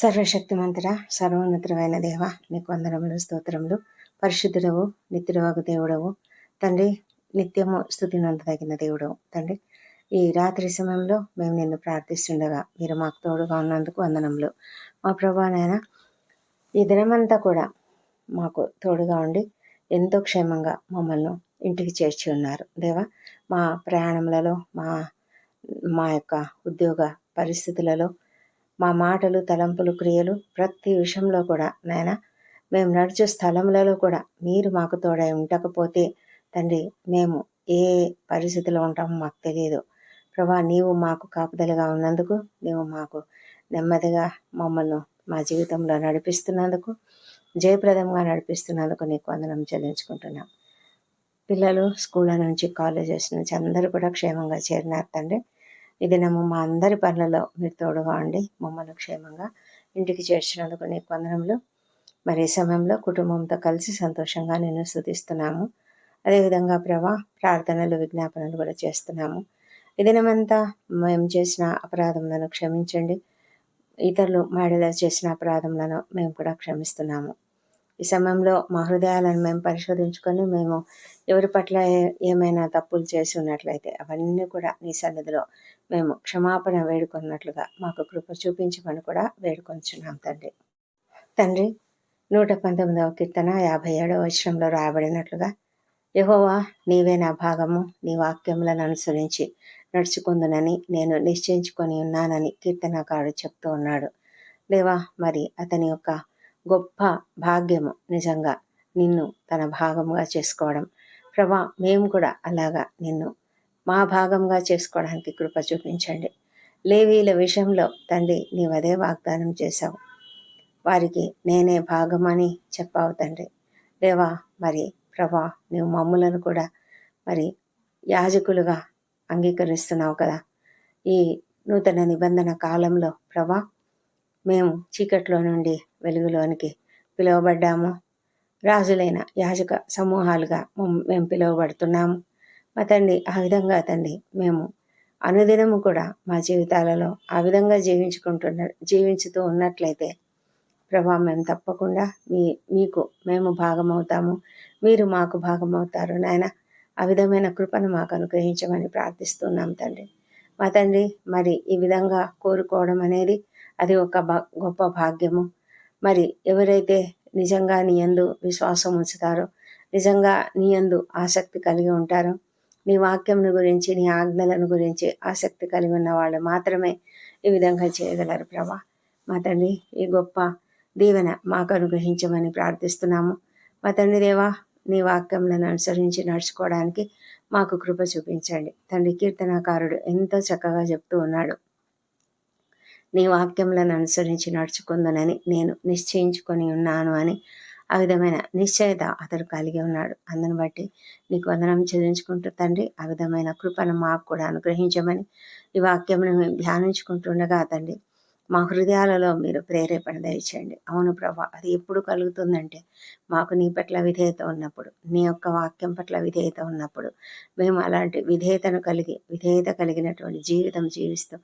సర్వశక్తిమంతుడ సర్వోన్నతమైన దేవ నీకు వందనములు స్తోత్రములు. పరిశుద్ధుడవు నిత్యుడవగు దేవుడవు. తండ్రి నిత్యము స్థుతి నందదగిన దేవుడవు. తండ్రి ఈ రాత్రి సమయంలో మేము నిన్ను ప్రార్థిస్తుండగా మీరు మాకు తోడుగా ఉన్నందుకు వందనములు. మా ప్రభానైనా ఈ దినమంతా కూడా మాకు తోడుగా ఉండి ఎంతో క్షేమంగా మమ్మల్ని ఇంటికి చేర్చి ఉన్నారు. దేవా మా ప్రయాణములలో మా మా యొక్క ఉద్యోగ పరిస్థితులలో మా మాటలు తలంపులు క్రియలు ప్రతి విషయంలో కూడా నాయన మేము నడిచే స్థలములలో కూడా మీరు మాకు తోడై ఉండకపోతే తండ్రి మేము ఏ పరిస్థితిలో ఉంటామో మాకు తెలియదు. ప్రభా నీవు మాకు కాపుదలుగా ఉన్నందుకు నీవు మాకు నెమ్మదిగా మమ్మల్ని మా జీవితంలో నడిపిస్తున్నందుకు జయప్రదంగా నడిపిస్తున్నందుకు నీకు వందనం చెల్లించుకుంటున్నాం. పిల్లలు స్కూళ్ళ నుంచి కాలేజెస్ నుంచి అందరూ కూడా క్షేమంగా చేరినారు తండ్రి. ఈ దినము మా అందరి పనులలో మీరు తోడుగా ఉండి మమ్మల్ని క్షేమంగా ఇంటికి చేర్చినందుకు నీకు వందనములు. మరి ఈ సమయంలో కుటుంబంతో కలిసి సంతోషంగా నేను స్థుతిస్తున్నాము. అదేవిధంగా ప్రభా ప్రార్థనలు విజ్ఞాపనలు కూడా చేస్తున్నాము. ఈ దినమంతా మేము చేసిన అపరాధములను క్షమించండి. ఇతరులు మాడిలో చేసిన అపరాధములను మేము కూడా క్షమిస్తున్నాము. ఈ సమయంలో మా హృదయాలను మేము పరిశోధించుకొని మేము ఎవరి పట్ల ఏమైనా తప్పులు చేసి ఉన్నట్లయితే అవన్నీ కూడా నీ సన్నిధిలో మేము క్షమాపణ వేడుకున్నట్లుగా మాకు కృప చూపించమని కూడా వేడుకొంచున్నాం తండ్రి. తండ్రి నూట పంతొమ్మిదవ కీర్తన యాభై ఏడవ వచనంలో రాయబడినట్లుగా యహోవా నీవే నా భాగము నీ వాక్యములను అనుసరించి నడుచుకుందునని నేను నిశ్చయించుకొని ఉన్నానని కీర్తనకారుడు చెప్తూ ఉన్నాడు. దేవా మరి అతని యొక్క గొప్ప భాగ్యము నిజంగా నిన్ను తన భాగముగా చేసుకోవడం. ప్రభా మేము కూడా అలాగా నిన్ను మా భాగంగా చేసుకోవడానికి కృప చూపించండి. లేవీల విషయంలో తండ్రి నీవదే వాగ్దానం చేశావు. వారికి నేనే భాగమని చెప్పావు తండ్రి. దేవా మరి ప్రభా నీవు మమ్ములను కూడా మరి యాజకులుగా అంగీకరిస్తున్నావు కదా. ఈ నూతన నిబంధన కాలంలో ప్రభా మేము చీకట్లో నుండి వెలుగులోనికి పిలువబడ్డాము. రాజులైన యాజక సమూహాలుగా మేము పిలువబడుతున్నాము. మా తండ్రి ఆ విధంగా తండ్రి మేము అనుదినము కూడా మా జీవితాలలో ఆ విధంగా జీవించుకుంటున్న జీవించుతూ ఉన్నట్లయితే ప్రభా మేము తప్పకుండా మీ మీకు మేము భాగమవుతాము. మీరు మాకు భాగమవుతారు నాయన. ఆ విధమైన కృపను మాకు అనుగ్రహించమని ప్రార్థిస్తున్నాం తండ్రి. మా తండ్రి మరి ఈ విధంగా కోరుకోవడం అనేది అది ఒక గొప్ప భాగ్యము. మరి ఎవరైతే నిజంగా నీ యందు విశ్వాసం ఉంచుతారో నిజంగా నీ యందు ఆసక్తి కలిగి ఉంటారో నీ వాక్యంను గురించి నీ ఆజ్ఞలను గురించి ఆసక్తి కలిగి ఉన్న వాళ్ళు మాత్రమే ఈ విధంగా చేయగలరు ప్రభా. మా తండ్రి ఈ గొప్ప దీవెన మాకు అనుగ్రహించమని ప్రార్థిస్తున్నాము. మా తండ్రి దేవా నీ వాక్యంలను అనుసరించి నడుచుకోవడానికి మాకు కృప చూపించండి. తండ్రి కీర్తనకారుడు ఎంతో చక్కగా చెప్తూ ఉన్నాడు. నీ వాక్యములను అనుసరించి నడుచుకుందనని నేను నిశ్చయించుకొని ఉన్నాను అని ఆ విధమైన నిశ్చయత అతడు కలిగి ఉన్నాడు. అందుని బట్టి నీకు వందనం చెల్లించుకుంటూ తండ్రి ఆ విధమైన కృపను మాకు కూడా అనుగ్రహించమని ఈ వాక్యమును మేము ధ్యానించుకుంటుండగా తండ్రి మా హృదయాలలో మీరు ప్రేరేపణ దయచేయండి. అవును ప్రభా అది ఎప్పుడు కలుగుతుందంటే మాకు నీ పట్ల విధేయత ఉన్నప్పుడు నీ యొక్క వాక్యం పట్ల విధేయత ఉన్నప్పుడు మేము అలాంటి విధేయతను కలిగి విధేయత కలిగినటువంటి జీవితం జీవిస్తూ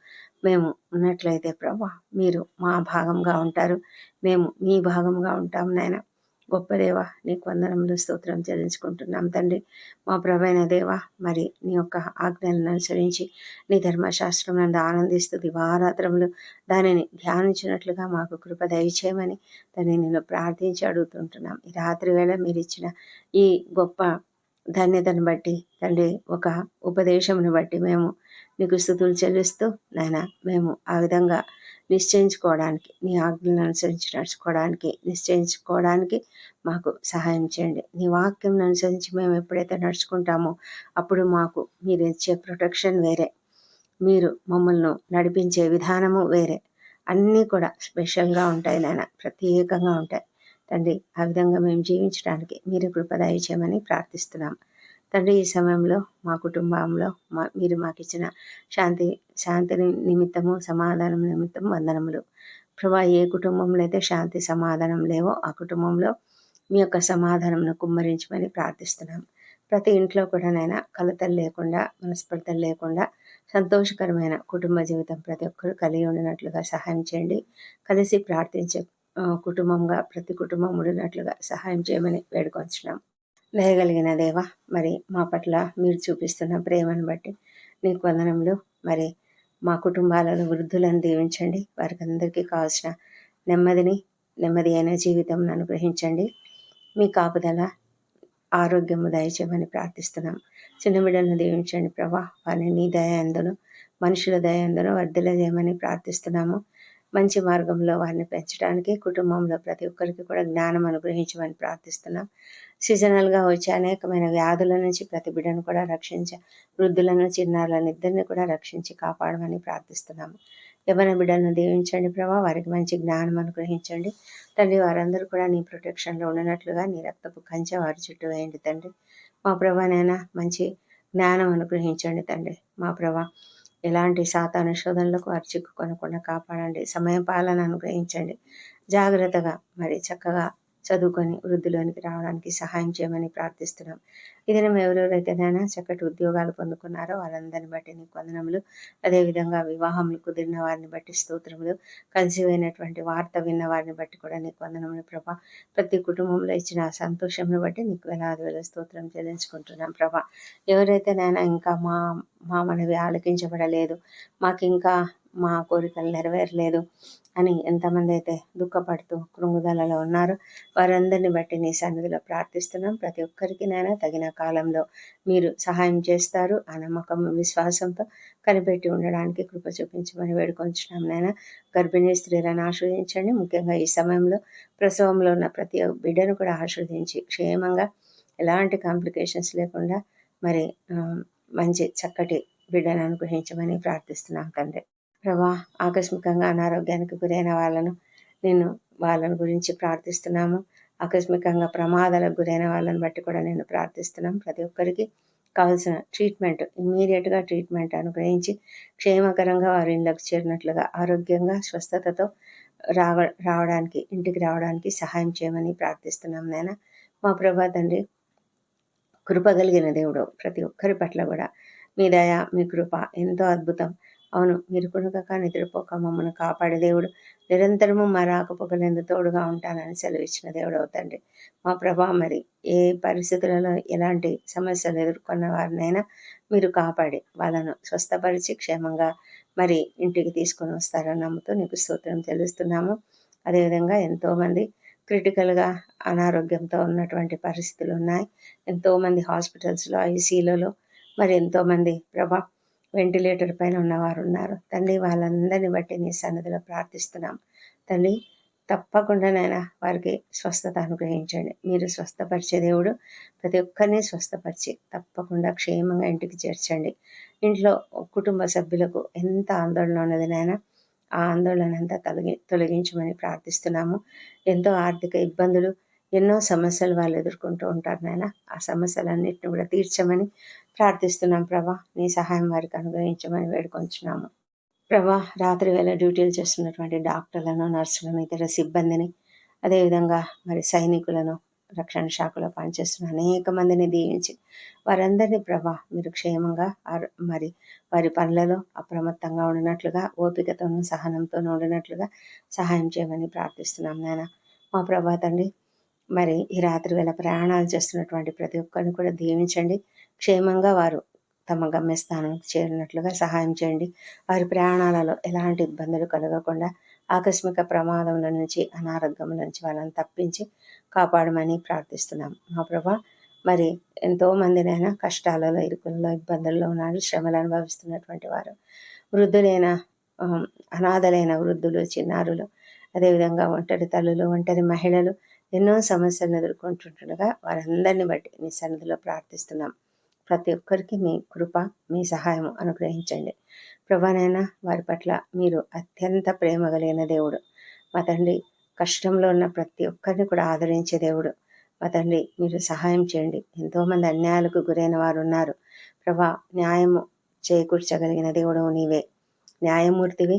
మేము ఉన్నట్లయితే ప్రభా మీరు మా భాగంగా ఉంటారు. మేము మీ భాగంగా ఉంటాం నాయన. గొప్ప దేవ నీకు వందనములు స్తోత్రం చెల్లించుకుంటున్నాం. తండ్రి మా ప్రభైన దేవ మరి నీ యొక్క ఆజ్ఞలను అనుసరించి నీ ధర్మశాస్త్రం నందు ఆనందిస్తూ దివారాత్రములు దానిని ధ్యానించినట్లుగా మాకు కృప దయచేయమని దాన్ని నేను ప్రార్థించి అడుగుతుంటున్నాం. ఈ రాత్రి వేళ మీరు ఇచ్చిన ఈ గొప్ప ధన్యతను బట్టి తండ్రి ఒక ఉపదేశమును బట్టి మేము నీకు స్థుతులు చెల్లిస్తూ నాయన మేము ఆ విధంగా నిశ్చయించుకోవడానికి నీ ఆజ్ఞలను అనుసరించి నడుచుకోవడానికి నిశ్చయించుకోవడానికి మాకు సహాయం చేయండి. నీ వాక్యం అనుసరించి మేము ఎప్పుడైతే నడుచుకుంటామో అప్పుడు మాకు మీరు ఇచ్చే ప్రొటెక్షన్ వేరే. మీరు మమ్మల్ని నడిపించే విధానము వేరే. అన్నీ కూడా స్పెషల్గా ఉంటాయి నాయన ప్రత్యేకంగా ఉంటాయి. తండ్రి ఆ విధంగా మేము జీవించడానికి మీరు కృపదాయి చేయమని ప్రార్థిస్తున్నాం. తండ్రి ఈ సమయంలో మా కుటుంబంలో మా మీరు మాకు ఇచ్చిన శాంతి శాంతిని నిమిత్తము సమాధానం నిమిత్తం వందనములు. ప్రభా ఏ కుటుంబంలో అయితే శాంతి సమాధానం లేవో ఆ కుటుంబంలో మీ యొక్క సమాధానంను కుమ్మరించమని ప్రార్థిస్తున్నాం. ప్రతి ఇంట్లో కూడా నైనా కలతలు లేకుండా మనస్పర్ధలు లేకుండా సంతోషకరమైన కుటుంబ జీవితం ప్రతి ఒక్కరు కలిగి ఉండినట్లుగా సహాయం చేయండి. కలిసి ప్రార్థించే కుటుంబంగా ప్రతి కుటుంబం ఉండినట్లుగా సహాయం చేయమని వేడుకొంచున్నాం. దయగలిగిన దేవ మరి మా పట్ల మీరు చూపిస్తున్న ప్రేమను బట్టి నీకు వందనములు. మరి మా కుటుంబాలలో వృద్ధులను దీవించండి. వారికి అందరికీ కావాల్సిన నెమ్మదిని నెమ్మది అయిన జీవితం అనుగ్రహించండి. మీ కాపుదల ఆరోగ్యము దయచేయమని ప్రార్థిస్తున్నాం. చిన్న బిడ్డలను దీవించండి ప్రభా. వారిని నీ దయ అందును మనుషుల దయ అందును వర్ధల చేయమని ప్రార్థిస్తున్నాము. మంచి మార్గంలో వారిని పెంచడానికి కుటుంబంలో ప్రతి ఒక్కరికి కూడా జ్ఞానం అనుగ్రహించమని ప్రార్థిస్తున్నాం. సీజనల్గా వచ్చే అనేకమైన వ్యాధుల నుంచి ప్రతి బిడ్డను కూడా రక్షించ వృద్ధులను చిన్నారులను ఇద్దరిని కూడా రక్షించి కాపాడమని ప్రార్థిస్తున్నాము యవన బిడ్డలను దీవించండి ప్రభా వారికి మంచి జ్ఞానం అనుగ్రహించండి. తండ్రి వారందరూ కూడా నీ ప్రొటెక్షన్లో ఉండనట్లుగా నీ రక్తపు కంచె వారి చుట్టూ వేయండి తండ్రి. మా ప్రభానైనా మంచి జ్ఞానం అనుగ్రహించండి తండ్రి. మా ప్రభా ఎలాంటి సాతాను శోధనలకు అర్చిక్కు కొనకుండా కాపాడండి. సమయం పాలన అనుగ్రహించండి. జాగ్రత్తగా మరి చక్కగా చదువుకొని వృద్ధిలోనికి రావడానికి సహాయం చేయమని ప్రార్థిస్తున్నాం. ఈ దినం ఎవరెవరైతేనైనా చక్కటి ఉద్యోగాలు పొందుకున్నారో వాళ్ళందరిని బట్టి నీకు వందనములు. అదేవిధంగా వివాహములు కుదిరిన వారిని బట్టి స్తోత్రములు. కన్సీవ్ అయినటువంటి వార్త విన్న వారిని బట్టి కూడా నీకు వందనములు ప్రభా. ప్రతి కుటుంబంలో ఇచ్చిన సంతోషంను బట్టి నీకు వేలాది వేల స్తోత్రం చెల్లించుకుంటున్నాం ప్రభా. ఎవరైతే నాయన ఇంకా మా మా మనవి ఆలకించబడలేదు మాకు ఇంకా మా కోరికలు నెరవేరలేదు అని ఎంతమంది అయితే దుఃఖపడుతూ కృంగుదలలో ఉన్నారో వారందరిని బట్టి నీ సన్నిధిలో ప్రార్థిస్తున్నాం. ప్రతి ఒక్కరికి నైనా తగిన కాలంలో మీరు సహాయం చేస్తారు. ఆ నమ్మకం విశ్వాసంతో కనిపెట్టి ఉండడానికి కృప చూపించమని వేడుకొంచున్నాం నైనా గర్భిణీ స్త్రీలను ఆశ్రయించండి. ముఖ్యంగా ఈ సమయంలో ప్రసవంలో ఉన్న ప్రతి బిడ్డను కూడా ఆశ్రదించి క్షేమంగా ఎలాంటి కాంప్లికేషన్స్ లేకుండా మరి మంచి చక్కటి బిడ్డను అనుగ్రహించమని ప్రార్థిస్తున్నాం తండ్రి. ప్రభా ఆకస్మికంగా అనారోగ్యానికి గురైన వాళ్ళను నేను వాళ్ళని గురించి ప్రార్థిస్తున్నాము. ఆకస్మికంగా ప్రమాదాలకు గురైన వాళ్ళని బట్టి కూడా నేను ప్రార్థిస్తున్నాం ప్రతి ఒక్కరికి. కావాల్సిన ట్రీట్మెంట్ ఇమ్మీడియట్గా ట్రీట్మెంట్ అనుగ్రహించి క్షేమకరంగా వారి ఇళ్ళకు చేరినట్లుగా ఆరోగ్యంగా స్వస్థతతో రావ రావడానికి ఇంటికి రావడానికి సహాయం చేయమని ప్రార్థిస్తున్నాం నాయన. మా ప్రభా తండ్రి కృప కలిగిన దేవుడు ప్రతి ఒక్కరి పట్ల కూడా మీ దయ మీ కృప ఎంతో అద్భుతం. అవును మీరు కునుకక నిద్రపోక మమ్మల్ని కాపాడే దేవుడు. నిరంతరము మా రాకపోకలందు తోడుగా ఉంటానని సెలవిచ్చిన దేవుడు అవుతండి మా ప్రభా మరి ఏ పరిస్థితులలో ఎలాంటి సమస్యలు ఎదుర్కొన్న వారినైనా మీరు కాపాడి వాళ్ళను స్వస్థపరిచి క్షేమంగా మరి ఇంటికి తీసుకొని వస్తారని నమ్ముతూ నీకు స్తోత్రం తెలుస్తున్నాము అదేవిధంగా ఎంతోమంది క్రిటికల్గా అనారోగ్యంతో ఉన్నటువంటి పరిస్థితులు ఉన్నాయి. ఎంతోమంది హాస్పిటల్స్లో ఐసీలలో మరి ఎంతోమంది ప్రభా వెంటిలేటర్ పైన ఉన్నవారు ఉన్నారు తండ్రి వాళ్ళందరిని బట్టి నీ సన్నిధిలో ప్రార్థిస్తున్నాం. తండ్రి తప్పకుండానైనా వారికి స్వస్థత అనుగ్రహించండి. మీరు స్వస్థపరిచే దేవుడు ప్రతి ఒక్కరిని స్వస్థపరిచి తప్పకుండా క్షేమంగా ఇంటికి చేర్చండి. ఇంట్లో కుటుంబ సభ్యులకు ఎంత ఆందోళన ఉన్నది నాయన ఆ ఆందోళన అంతా తొలగి తొలగించమని ప్రార్థిస్తున్నాము. ఎంతో ఆర్థిక ఇబ్బందులు ఎన్నో సమస్యలు వాళ్ళు ఎదుర్కొంటూ ఉంటారు నాయన. ఆ సమస్యలన్నిటిని కూడా తీర్చమని ప్రార్థిస్తున్నాం ప్రభా. నీ సహాయం వారికి అనుగ్రహించమని వేడుకొంచున్నాము. ప్రభా రాత్రి వేళ డ్యూటీలు చేస్తున్నటువంటి డాక్టర్లను నర్సులను ఇతర సిబ్బందిని అదేవిధంగా మరి సైనికులను రక్షణ శాఖలో పనిచేస్తున్న అనేక మందిని దీవించి వారందరినీ ప్రభా మీరు క్షేమంగా మరి వారి పనులలో అప్రమత్తంగా ఉండినట్లుగా ఓపికతోనూ సహనంతోనూ ఉండినట్లుగా సహాయం చేయమని ప్రార్థిస్తున్నాం నాయన. మా ప్రభా తండ్రి మరి ఈ రాత్రి వేళ ప్రయాణాలు చేస్తున్నటువంటి ప్రతి ఒక్కరిని కూడా దీవించండి. క్షేమంగా వారు తమ గమ్యస్థానానికి చేరినట్లుగా సహాయం చేయండి. వారి ప్రయాణాలలో ఎలాంటి ఇబ్బందులు కలగకుండా ఆకస్మిక ప్రమాదముల నుంచి అనారోగ్యముల నుంచి వాళ్ళని తప్పించి కాపాడమని ప్రార్థిస్తున్నాం. మా ప్రభా మరి ఎంతో మందినైనా కష్టాలలో ఇరుకులలో ఇబ్బందుల్లో ఉన్నారు శ్రమలు అనుభవిస్తున్నటువంటి వారు. వృద్ధులైన అనాథలైన వృద్ధులు చిన్నారులు అదేవిధంగా ఒంటరి తల్లులు ఒంటరి మహిళలు ఎన్నో సమస్యలను ఎదుర్కొంటుండగా వారందరిని బట్టి మీ సన్నిధిలో ప్రార్థిస్తున్నాం. ప్రతి ఒక్కరికి మీ కృప మీ సహాయం అనుగ్రహించండి. ప్రభానైనా వారి పట్ల మీరు అత్యంత ప్రేమ కలిగిన దేవుడు. మా తండ్రి కష్టంలో ఉన్న ప్రతి ఒక్కరిని కూడా ఆదరించే దేవుడు. మా తండ్రి మీరు సహాయం చేయండి. ఎంతోమంది అన్యాయాలకు గురైన వారు ఉన్నారు ప్రభా న్యాయము చేకూర్చగలిగిన దేవుడు నీవే. న్యాయమూర్తివి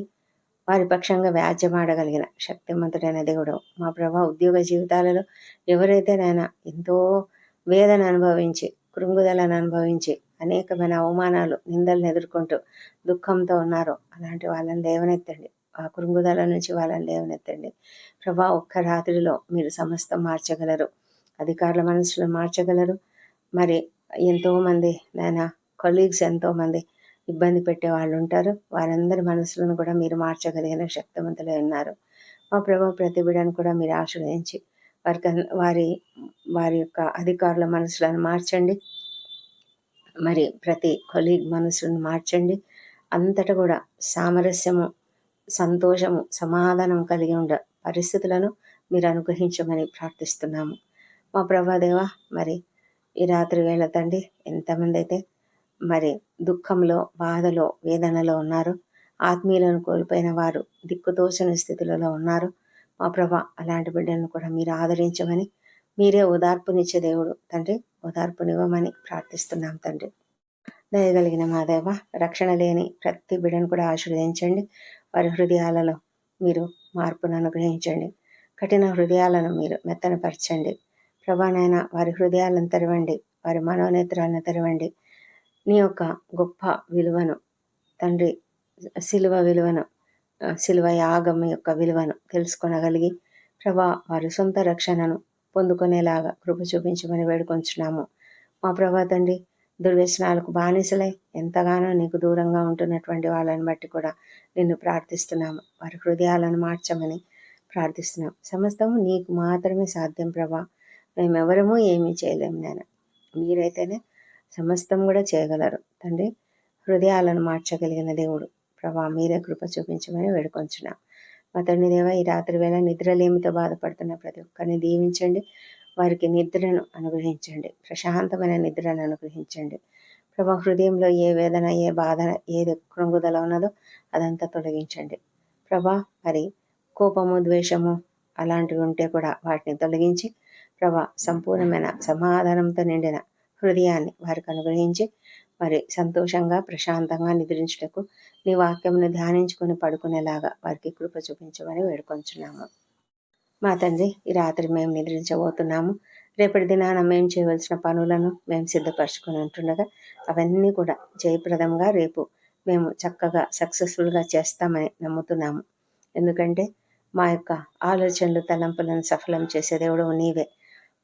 వారి పక్షంగా వ్యాజ్యమాడగలిగిన శక్తిమంతుడైన దేవుడు. మా ప్రభా ఉద్యోగ జీవితాలలో ఎవరైతే నైనా ఎంతో వేదన అనుభవించి కృంగుదలను అనుభవించి అనేకమైన అవమానాలు నిందలను ఎదుర్కొంటూ దుఃఖంతో ఉన్నారో అలాంటి వాళ్ళని లేవనెత్తండి. ఆ కృంగుదల నుంచి వాళ్ళని లేవనెత్తండి. ప్రభా ఒక్క రాత్రిలో మీరు సమస్తం మార్చగలరు. అధికారుల మనసులు మార్చగలరు. మరి ఎంతోమంది నాయన కొలీగ్స్ ఎంతోమంది ఇబ్బంది పెట్టే వాళ్ళు ఉంటారు. వారందరి మనసులను కూడా మీరు మార్చగలిగిన శక్తివంతులై ఉన్నారు. మా ప్రభా ప్రతి బిడ్డను కూడా మీరు ఆశ్రయించి వారికి వారి వారి యొక్క అధికారుల మనసులను మార్చండి. మరి ప్రతి కొలీగ్ మనసులను మార్చండి. అంతటా కూడా సామరస్యము సంతోషము సమాధానం కలిగి ఉండ పరిస్థితులను మీరు అనుగ్రహించమని ప్రార్థిస్తున్నాము. మా ప్రభాదేవ మరి ఈ రాత్రి వేళ తండ్రి ఎంతమంది అయితే మరి దుఃఖంలో బాధలో వేదనలో ఉన్నారు. ఆత్మీయులను కోల్పోయిన వారు దిక్కుతోచని స్థితులలో ఉన్నారు. మా ప్రభ అలాంటి బిడ్డలను కూడా మీరు ఆదరించమని మీరే ఓదార్పునిచ్చే దేవుడు తండ్రి ఓదార్పునివ్వమని ప్రార్థిస్తున్నాం తండ్రి. దయగలిగిన మా దేవ రక్షణ లేని ప్రతి బిడ్డను కూడా ఆశీర్వదించండి. వారి హృదయాలలో మీరు మార్పును అనుగ్రహించండి. కఠిన హృదయాలను మీరు మెత్తనపరచండి. ప్రభానైనా వారి హృదయాలను తెరవండి. వారి మనోనేత్రాలను తెరవండి. నీ యొక్క గొప్ప విలువను తండ్రి శిలువ విలువను శిలువ యాగం యొక్క విలువను తెలుసుకొనగలిగి ప్రభా వారి సొంత రక్షణను పొందుకునేలాగా కృప చూపించమని వేడుకొంచున్నాము. మా ప్రభా తండ్రి దుర్వ్యసనాలకు బానిసలై ఎంతగానో నీకు దూరంగా ఉంటున్నటువంటి వాళ్ళని బట్టి కూడా నిన్ను ప్రార్థిస్తున్నాము. వారి హృదయాలను మార్చమని ప్రార్థిస్తున్నాం. సమస్తము నీకు మాత్రమే సాధ్యం ప్రభా. మేమెవరము ఏమీ చేయలేము నేను మీరైతేనే సమస్తం కూడా చేయగలరు. తండ్రి హృదయాలను మార్చగలిగిన దేవుడు. ప్రభా మీరే కృప చూపించమని వేడుకొంచున్నాం. మా తండ్రి దేవ ఈ రాత్రి వేళ నిద్రలేమితో బాధపడుతున్న ప్రతి ఒక్కరిని దీవించండి. వారికి నిద్రను అనుగ్రహించండి. ప్రశాంతమైన నిద్రను అనుగ్రహించండి. ప్రభా హృదయంలో ఏ వేదన ఏ బాధ ఏది కృంగుదల ఉన్నదో అదంతా తొలగించండి. ప్రభా మరి కోపము ద్వేషము అలాంటివి ఉంటే కూడా వాటిని తొలగించి ప్రభా సంపూర్ణమైన సమాధానంతో నిండిన హృదయాన్ని వారికి అనుగ్రహించి మరి సంతోషంగా ప్రశాంతంగా నిద్రించుటకు నీ వాక్యమును ధ్యానించుకొని పడుకునేలాగా వారికి కృప చూపించమని వేడుకొంచున్నాము. మా తండ్రి ఈ రాత్రి మేము నిద్రించబోతున్నాము. రేపటి దినాన మేము చేయవలసిన పనులను మేము సిద్ధపరచుకొని ఉంటుండగా అవన్నీ కూడా జయప్రదంగా రేపు మేము చక్కగా సక్సెస్ఫుల్గా చేస్తామని నమ్ముతున్నాము. ఎందుకంటే మా యొక్క ఆలోచనలు తలంపులను సఫలం చేసే దేవుడు నీవే.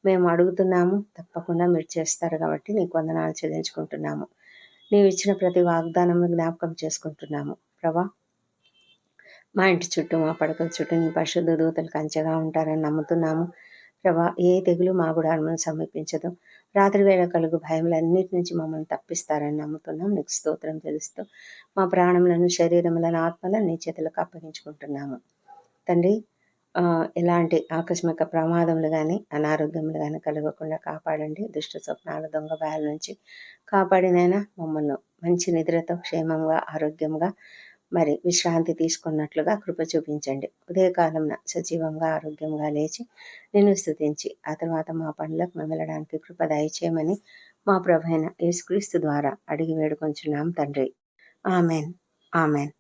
మేము అడుగుతున్నాము తప్పకుండా మీరు చేస్తారు కాబట్టి నీకు వందనాలు చెల్లించుకుంటున్నాము. నీవు ఇచ్చిన ప్రతి వాగ్దానం జ్ఞాపకం చేసుకుంటున్నాము. ప్రభా మా ఇంటి చుట్టూ మా పడకల చుట్టూ నీ పరిశుద్ధ దూతలు కంచెగా ఉంటారని నమ్ముతున్నాము. ప్రభా ఏ తెగులు మా గుడాలను సమీపించదు. రాత్రి వేళ కలుగు భయములన్నిటి నుంచి మమ్మల్ని తప్పిస్తారని నమ్ముతున్నాం నీకు స్తోత్రం తెలుస్తూ మా ప్రాణములను శరీరములను ఆత్మలను నీ చేతులకు అప్పగించుకుంటున్నాము. తండ్రి ఎలాంటి ఆకస్మిక ప్రమాదములు కానీ అనారోగ్యములు కానీ కలగకుండా కాపాడండి. దుష్ట స్వప్నాల దొంగ బాయల నుంచి కాపాడినైనా మమ్మల్ని మంచి నిద్రతో క్షేమంగా ఆరోగ్యంగా మరి విశ్రాంతి తీసుకున్నట్లుగా కృప చూపించండి. ఉదయకాలంన సజీవంగా ఆరోగ్యంగా లేచి నిన్ను స్థుతించి ఆ తర్వాత మా పనులకు మేము వెళ్ళడానికి కృప దయచేయమని మా ప్రభైన యేసుక్రీస్తు ద్వారా అడిగి వేడుకొంచున్నాం తండ్రి. ఆమెన్. ఆమెన్.